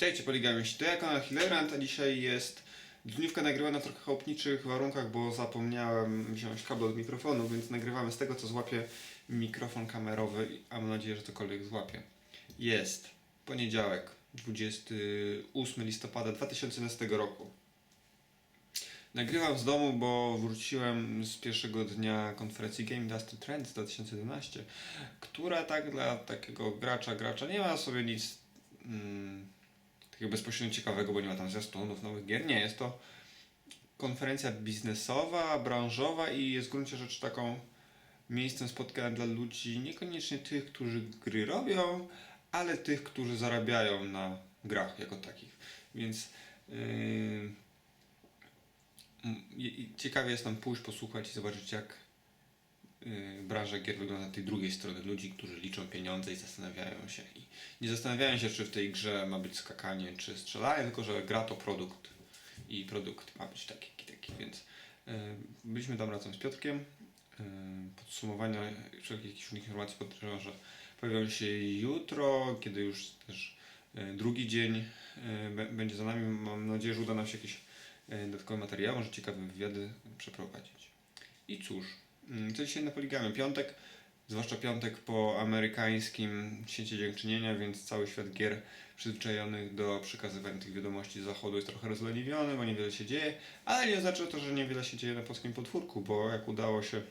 Witajcie poligamiści, to ja Konrad Hillerand, a dzisiaj jest dniówka nagrywana w trochę chałupniczych warunkach, bo zapomniałem wziąć kabel od mikrofonu, więc nagrywamy z tego, co złapie mikrofon kamerowy, a mam nadzieję, że cokolwiek złapie. Jest poniedziałek, 28 listopada 2011 roku. Nagrywam z domu, bo wróciłem z pierwszego dnia konferencji Game Industry Trends 2011, która tak dla takiego gracza, gracza nie ma sobie nic mm, takiego bezpośrednio ciekawego, bo nie ma tam zwiastunów, nowych gier. Nie, jest to konferencja biznesowa, branżowa i jest w gruncie rzeczy taką miejscem spotkania dla ludzi, niekoniecznie tych, którzy gry robią, ale tych, którzy zarabiają na grach jako takich. Więc yy, ciekawie jest tam pójść, posłuchać i zobaczyć, jak branża gier wygląda tej drugiej strony. Ludzi, którzy liczą pieniądze i zastanawiają się. I nie zastanawiają się, czy w tej grze ma być skakanie, czy strzelanie, tylko że gra to produkt. I produkt ma być taki, taki. Więc y, byliśmy tam razem z Piotrkiem. Y, podsumowania wszelkich jakichś informacji podejrzewam, że pojawią się jutro, kiedy już też y, drugi dzień y, będzie za nami. Mam nadzieję, że uda nam się jakieś dodatkowe materiały, może ciekawe wywiady przeprowadzić. I cóż, co dzisiaj na poligamie? Piątek, zwłaszcza piątek po amerykańskim świecie dziękczynienia, więc cały świat gier przyzwyczajonych do przekazywania tych wiadomości z zachodu jest trochę rozleniwiony, bo niewiele się dzieje, ale nie oznacza to, że niewiele się dzieje na polskim podwórku, bo jak udało się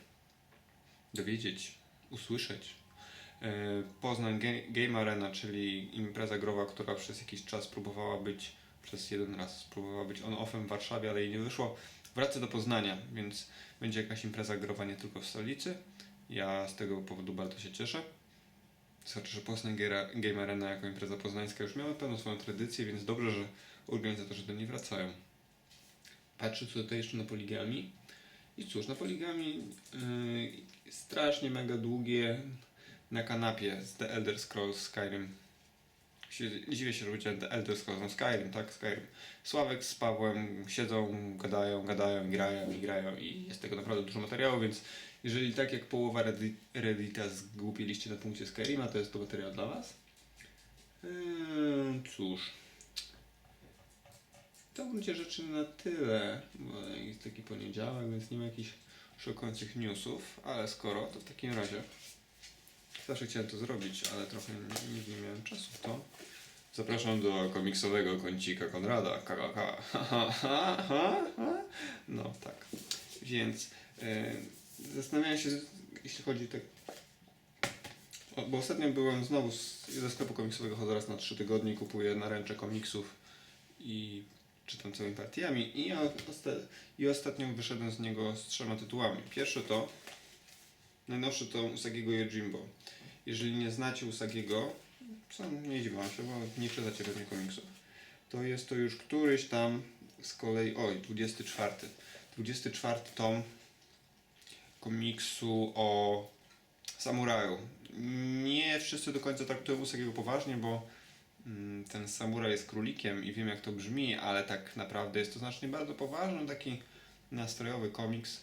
dowiedzieć, usłyszeć, e, Poznań Ga- Game Arena, czyli impreza growa, która przez jakiś czas próbowała być, przez jeden raz próbowała być on-offem w Warszawie, ale jej nie wyszło. Wraca do Poznania, więc będzie jakaś impreza growa nie tylko w stolicy. Ja z tego powodu bardzo się cieszę. Znaczy, że Poznań Game Arena jako impreza poznańska już miała pewną swoją tradycję, więc dobrze, że organizatorzy do niej wracają. Patrzę tutaj jeszcze na poligami. I cóż, na poligami yy, strasznie mega długie na kanapie z The Elder Scrolls Skyrim. Dziwię się, że The Elder Scrolls, no Skyrim, tak, Skyrim. Sławek z Pawłem siedzą, gadają, gadają, grają i grają i jest tego naprawdę dużo materiału, więc jeżeli tak jak połowa Reddi- Reddita zgłupieliście na punkcie Skyrima, to jest to materiał dla Was. Yy, cóż. To gruncie rzeczy na tyle, bo jest taki poniedziałek, więc nie ma jakichś szokujących newsów, ale skoro, to w takim razie zawsze chciałem to zrobić, ale trochę nie, nie miałem czasu w to. Zapraszam do komiksowego kącika Konrada, KKK. No tak. Więc zastanawiałem się, jeśli chodzi tak o, bo ostatnio byłem znowu z, ze sklepu komiksowego chodzę raz na 3 tygodnie, kupuję naręcze komiksów i czytam całymi partiami i, ja osta- i ostatnio wyszedłem z niego z trzema tytułami. Pierwszy to najnowszy to Usagiego Yojimbo. Jeżeli nie znacie Usagiego, sam nie dziwiam się, bo nie czytacie pewnie komiksów, to jest to już któryś tam z kolei, oj, 24. 24 tom komiksu o samuraju. Nie wszyscy do końca traktują Usagiego poważnie, bo mm, ten samuraj jest królikiem i wiem jak to brzmi, ale tak naprawdę jest to znacznie bardzo poważny, taki nastrojowy komiks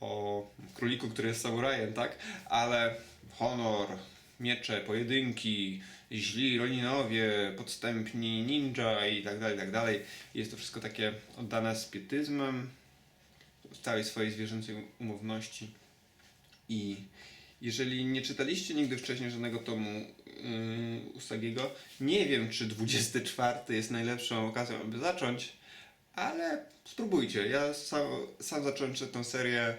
o króliku, który jest samurajem, tak? Ale honor, miecze, pojedynki, źli Roninowie, podstępni ninja i tak dalej, i tak dalej. Jest to wszystko takie oddane z pietyzmem, w całej swojej zwierzęcej umowności. I jeżeli nie czytaliście nigdy wcześniej żadnego tomu yy, Usagiego, nie wiem, czy 24 jest najlepszą okazją, aby zacząć, ale spróbujcie. Ja sam, sam zacząłem tę serię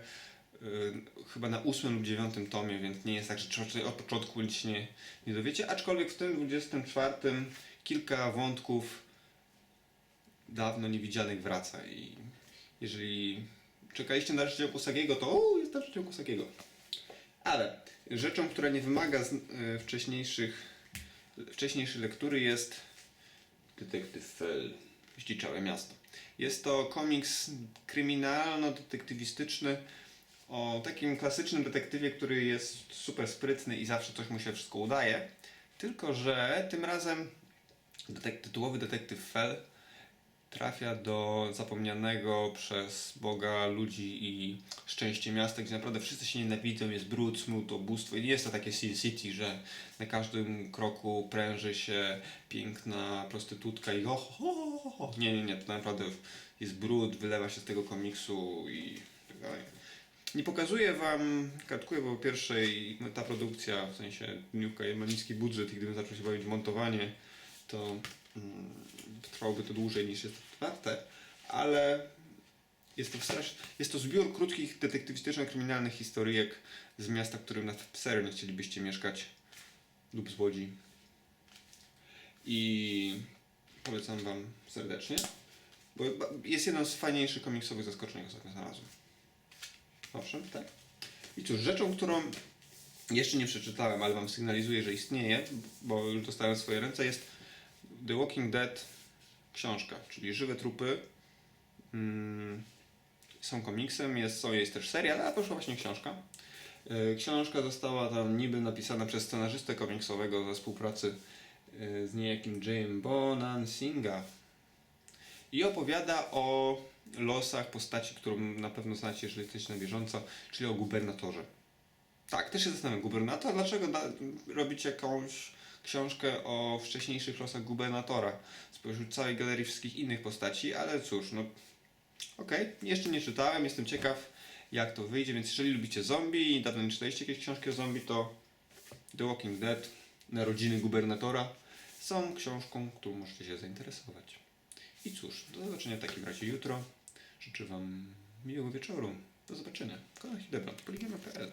chyba na 8 lub 9 tomie, więc nie jest tak, że trzeba czytać od początku nic nie, nie dowiecie, aczkolwiek w tym 24 kilka wątków dawno niewidzianych wraca i jeżeli czekaliście na rozdział Usagiego, to o, jest rozdział Usagiego. Ale rzeczą, która nie wymaga z, e, wcześniejszych, wcześniejszej lektury jest Detektyw Fell, Zdziczałe Miasto. Jest to komiks kryminalno-detektywistyczny o takim klasycznym detektywie, który jest super sprytny i zawsze coś mu się wszystko udaje. Tylko, że tym razem detek- tytułowy detektyw Fell trafia do zapomnianego przez Boga ludzi i szczęście miasta, gdzie naprawdę wszyscy się nienawidzą, jest brud, smut, ubóstwo i nie jest to takie Sin City, że na każdym kroku pręży się piękna prostytutka i ho, ho, ho, ho. Nie, nie, nie, to naprawdę jest brud, wylewa się z tego komiksu i tak dalej. Nie pokazuję wam, kartkuję, bo po pierwsze i ta produkcja, w sensie dniówka ma niski budżet i gdybym zaczął się bawić montowanie, to mm, trwałoby to dłużej niż jest warte, ale jest to, strasz... jest to zbiór krótkich detektywistyczno-kryminalnych historyjek z miasta, w którym na serio nie chcielibyście mieszkać lub z Łodzi. I polecam wam serdecznie, bo jest jedno z fajniejszych komiksowych zaskoczeń, jakie znalazłem. Owszem, tak. I cóż, rzeczą, którą jeszcze nie przeczytałem, ale wam sygnalizuję, że istnieje, bo już dostałem swoje ręce, jest The Walking Dead książka, czyli żywe trupy. Mm, są komiksem, jest, są, jest też serial, a poszła właśnie książka. E, Książka została tam niby napisana przez scenarzystę komiksowego ze współpracy e, z niejakim Jayem Bonansinga. I opowiada o losach postaci, którą na pewno znacie, jeżeli jesteście na bieżąco, czyli o gubernatorze. Tak, też się zastanawiam, gubernator, dlaczego da, robić jakąś książkę o wcześniejszych losach gubernatora spośród całej galerii wszystkich innych postaci, ale cóż, no okej, jeszcze nie czytałem, jestem ciekaw jak to wyjdzie, więc jeżeli lubicie zombie i dawno nie czytaliście jakiejś książki o zombie, to The Walking Dead, Narodziny gubernatora są książką, którą możecie się zainteresować. I cóż, do zobaczenia w takim razie jutro. Życzę Wam miłego wieczoru. Do zobaczenia. Konrad Hildebrand, poligama.pl